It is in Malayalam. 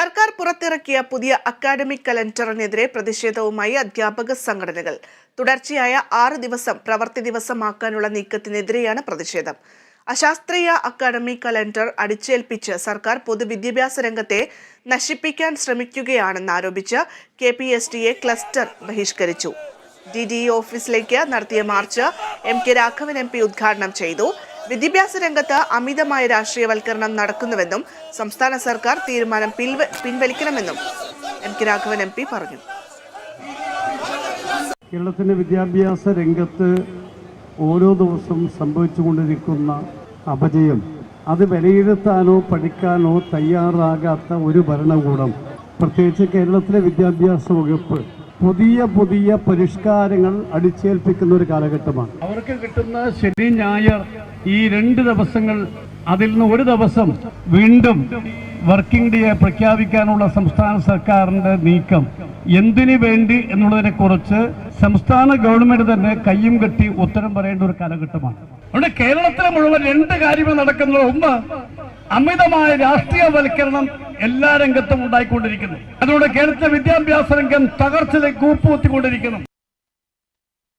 സർക്കാർ പുറത്തിറക്കിയ പുതിയ അക്കാഡമിക് കലണ്ടറിനെതിരെ പ്രതിഷേധവുമായി അധ്യാപക സംഘടനകൾ. തുടർച്ചയായ ആറ് ദിവസം പ്രവൃത്തി ദിവസമാക്കാനുള്ള നീക്കത്തിനെതിരെയാണ് പ്രതിഷേധം. അശാസ്ത്രീയ അക്കാഡമിക് കലണ്ടർ അടിച്ചേൽപ്പിച്ച് സർക്കാർ പൊതുവിദ്യാഭ്യാസ രംഗത്തെ നശിപ്പിക്കാൻ ശ്രമിക്കുകയാണെന്ന് ആരോപിച്ച് K P S T A cluster ബഹിഷ്കരിച്ചു. D D ഓഫീസിലേക്ക് നടത്തിയ march M K Raghavan M P ഉദ്ഘാടനം ചെയ്തു. വിദ്യാഭ്യാസ രംഗത്ത് അമിതമായ രാഷ്ട്രീയവൽക്കരണം നടക്കുന്നുവെന്നും സംസ്ഥാന സർക്കാർ തീരുമാനം പിൻവലിക്കണമെന്നും M K Raghavan M P പറഞ്ഞു. കേരളത്തിന്റെ വിദ്യാഭ്യാസ രംഗത്ത് ഓരോ ദിവസവും സംഭവിച്ചുകൊണ്ടിരിക്കുന്ന അപജയം അത് വിലയിരുത്താനോ പഠിക്കാനോ തയ്യാറാകാത്ത ഒരു ഭരണകൂടം പ്രത്യേകിച്ച് കേരളത്തിലെ വിദ്യാഭ്യാസ വകുപ്പ് പുതിയ പുതിയ പരിഷ്കാരങ്ങൾ അടിച്ചേൽപ്പിക്കുന്ന ഒരു കാലഘട്ടമാണ്. അവർക്ക് കിട്ടുന്ന ശനി ഞായർ ഈ രണ്ട് ദിവസങ്ങൾ അതിൽ നിന്ന് ഒരു ദിവസം വീണ്ടും വർക്കിംഗ് ഡേ പ്രഖ്യാപിക്കാനുള്ള സംസ്ഥാന സർക്കാരിന്റെ നീക്കം. എന്തിനു വേണ്ടി എന്നുള്ളതിനെ കുറിച്ച് സംസ്ഥാന ഗവൺമെന്റ് തന്നെ കയ്യും കെട്ടി ഉത്തരം പറയേണ്ട ഒരു കാലഘട്ടമാണ്. അവിടെ കേരളത്തിലെ മുഴുവൻ രണ്ട് കാര്യങ്ങൾ നടക്കുന്നത് ഒന്ന് അമിതമായ രാഷ്ട്രീയവൽക്കരണം എല്ലാ രംഗത്തും ഉണ്ടായിക്കൊണ്ടിരിക്കുന്നു. അതുകൊണ്ട് കേരളത്തിലെ വിദ്യാഭ്യാസ രംഗം തകർച്ചയിലേക്ക് കൂപ്പുകുത്തിക്കൊണ്ടിരിക്കുന്നു.